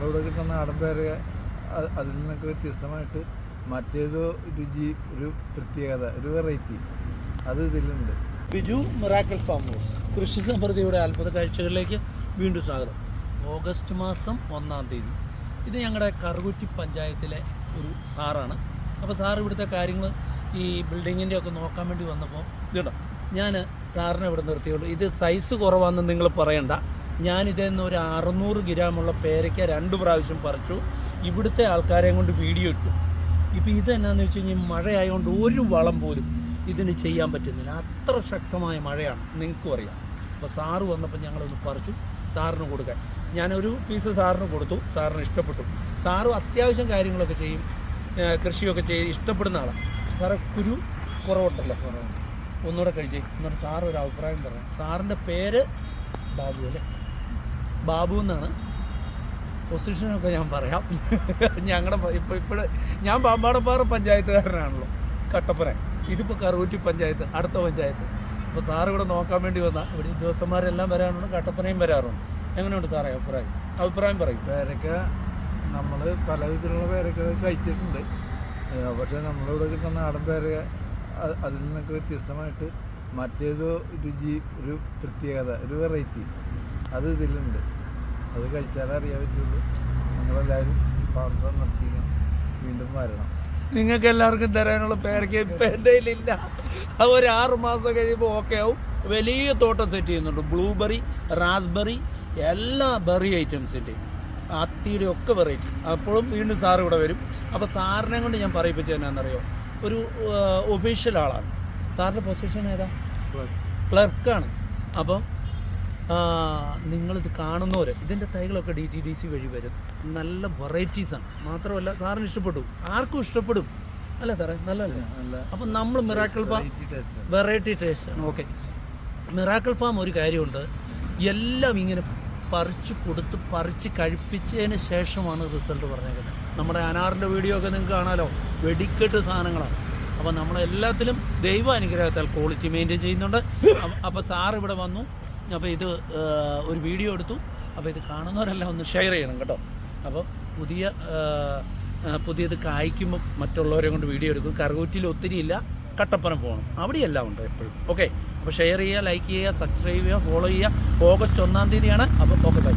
നമ്മളിവിടെ കിട്ടുന്ന പേര് അതിൽ നിന്നൊക്കെ വ്യത്യസ്തമായിട്ട് മറ്റേതോ രുചി ഒരു പ്രത്യേകത ഒരു വെറൈറ്റി അത് ഇതിലുണ്ട്. ബിജു മിറാക്കിൾ ഫാം ഹൗസ് കൃഷി സമൃദ്ധിയുടെ അത്ഭുത കാഴ്ചകളിലേക്ക് വീണ്ടും സ്വാഗതം. ഓഗസ്റ്റ് മാസം ഒന്നാം തീയതി. ഇത് ഞങ്ങളുടെ കറുകുറ്റി പഞ്ചായത്തിലെ ഒരു സാറാണ്. അപ്പോൾ സാർ ഇവിടുത്തെ കാര്യങ്ങൾ ഈ ബിൽഡിങ്ങിന്റെ ഒക്കെ നോക്കാൻ വേണ്ടി വന്നപ്പോൾ കേട്ടോ ഞാൻ സാറിനെ ഇവിടെ നിർത്തിയുള്ളൂ ഇത് സൈസ് കുറവാണെന്ന് നിങ്ങൾ പറയണ്ട. ഞാൻ ഇതിൽ നിന്ന് ഒരു അറുന്നൂറ് ഗ്രാമുള്ള പേരയ്ക്ക രണ്ട് പ്രാവശ്യം പറിച്ചു. ഇവിടുത്തെ ആൾക്കാരെയും കൊണ്ട് വീഡിയോ ഇട്ടു. ഇപ്പോൾ ഇതെന്നാന്ന് വെച്ച് കഴിഞ്ഞാൽ മഴയായതുകൊണ്ട് ഒരു വളം പോലും ഇതിന് ചെയ്യാൻ പറ്റുന്നില്ല. അത്ര ശക്തമായ മഴയാണ്. നിങ്ങൾക്കും അറിയാം. അപ്പോൾ സാറ് വന്നപ്പോൾ ഞങ്ങളൊന്ന് പറിച്ചു. സാറിന് കൊടുക്കാൻ. ഞാനൊരു പീസ് സാറിന് കൊടുത്തു. സാറിന് ഇഷ്ടപ്പെട്ടു. സാറും അത്യാവശ്യം കാര്യങ്ങളൊക്കെ ചെയ്യും. കൃഷിയൊക്കെ ചെയ്ത് ഇഷ്ടപ്പെടുന്ന ആളാണ് സാറെ കുരു കുറവുണ്ടല്ലോ ഒന്നുകൂടെ കഴിച്ചേ. എന്നിട്ട് സാറ് ഒരു അഭിപ്രായം പറഞ്ഞു സാറിന്റെ പേര് ബാബു അല്ലേ? ബാബു എന്നാണ് പൊസിഷനൊക്കെ ഞാൻ പറയാം. ഞങ്ങളുടെ ഇപ്പോൾ ഇപ്പോൾ ഞാൻ പാമ്പാടപ്പാറ പഞ്ചായത്തുകാരനാണല്ലോ. കട്ടപ്പന. ഇതിപ്പോൾ കറൂറ്റി പഞ്ചായത്ത് അടുത്ത പഞ്ചായത്ത്. അപ്പോൾ സാർ ഇവിടെ നോക്കാൻ വേണ്ടി വന്നാൽ ഇവിടെ ഉദ്യോഗസ്ഥന്മാരെല്ലാം വരാറുണ്ട് കട്ടപ്പനയും വരാറുണ്ട്. എങ്ങനെയുണ്ട് സാറേ അഭിപ്രായം? അഭിപ്രായം പറയും. പേരക്ക നമ്മൾ പല വിധത്തിലുള്ള പേരക്ക കഴിച്ചിട്ടുണ്ട്. പക്ഷേ നമ്മളിവിടെ കിട്ടുന്ന നാടൻ പേരക്ക അതിൽ നിന്നൊക്കെ വ്യത്യസ്തമായിട്ട് മറ്റേതോ രുചി ഒരു പ്രത്യേകത ഒരു വെറൈറ്റി അത് ഇതിലുണ്ട്. അത് കഴിച്ചാലേ അറിയാൻ പറ്റുള്ളൂ നിങ്ങളെല്ലാവരും ഫാം സന്ദർശിക്കണം വീണ്ടും വരണം. നിങ്ങൾക്ക് എല്ലാവർക്കും തരാനുള്ള പേരക്ക ഇപ്പം എന്റെ കയ്യിലില്ല. അത് ഒരു ആറ് മാസം കഴിയുമ്പോൾ ഓക്കെ ആവും. വലിയ തോട്ടം സെറ്റ് ചെയ്യുന്നുണ്ട്. ബ്ലൂബെറി റാസ്ബെറി എല്ലാ ബെറി ഐറ്റംസിന്റെയും അത്തിയുടെ ഒക്കെ വെറൈറ്റി അപ്പോഴും വീണ്ടും സാർ ഇവിടെ വരും. അപ്പോൾ സാറിനെ കൊണ്ട് ഞാൻ പറയിപ്പിച്ചത് എന്നാണെന്നറിയോ ഒരു ഒഫീഷ്യൽ ആളാണ്. സാറിന്റെ പൊസിഷൻ ഏതാ? ക്ലർക്കാണ് അപ്പം നിങ്ങളിത് കാണുന്നവർ ഇതിന്റെ തൈകളൊക്കെ ഡി ടി ഡി സി വഴി വരും. നല്ല വെറൈറ്റീസാണ് മാത്രമല്ല സാറിന് ഇഷ്ടപ്പെട്ടു. ആർക്കും ഇഷ്ടപ്പെടും. അല്ല സാറേ? നല്ലതല്ലേ? നല്ല അപ്പം നമ്മൾ miracle farm variety taste variety taste ആണ്. ഓക്കെ മിറാക്കിൾ ഫാം ഒരു കാര്യമുണ്ട്. എല്ലാം ഇങ്ങനെ പറിച്ച് കൊടുത്ത് പറിച്ച് കഴിപ്പിച്ചതിന് ശേഷമാണ് റിസൾട്ട് പറഞ്ഞേക്കുന്നത്. നമ്മുടെ അനാറിന്റെ വീഡിയോ ഒക്കെ നിങ്ങൾക്ക് കാണാമല്ലോ വെടിക്കെട്ട് സാധനങ്ങളാണ്. അപ്പോൾ നമ്മളെല്ലാത്തിലും ദൈവ അനുഗ്രഹത്താൽ ക്വാളിറ്റി മെയിന്റെയിൻ ചെയ്യുന്നുണ്ട് അപ്പോൾ സാർ ഇവിടെ വന്നു. അപ്പോൾ ഇത് ഒരു വീഡിയോ എടുത്തു. അപ്പോൾ ഇത് കാണുന്നവരെല്ലാം ഒന്ന് ഷെയർ ചെയ്യണം കേട്ടോ. അപ്പോൾ പുതിയ പുതിയത് കായ്ക്കുമ്പോൾ മറ്റുള്ളവരെ കൊണ്ട് വീഡിയോ എടുക്കും. കറുകൂറ്റിൽ ഒത്തിരി ഇല്ല കട്ടപ്പന പോകണം. അവിടെയെല്ലാം ഉണ്ട് എപ്പോഴും. ഓക്കെ. അപ്പോൾ ഷെയർ ചെയ്യുക ലൈക്ക് ചെയ്യുക സബ്സ്ക്രൈബ് ചെയ്യുക ഫോളോ ചെയ്യുക. ഓഗസ്റ്റ് ഒന്നാം തീയതിയാണ്. അപ്പോൾ ഓക്കെ ബൈ.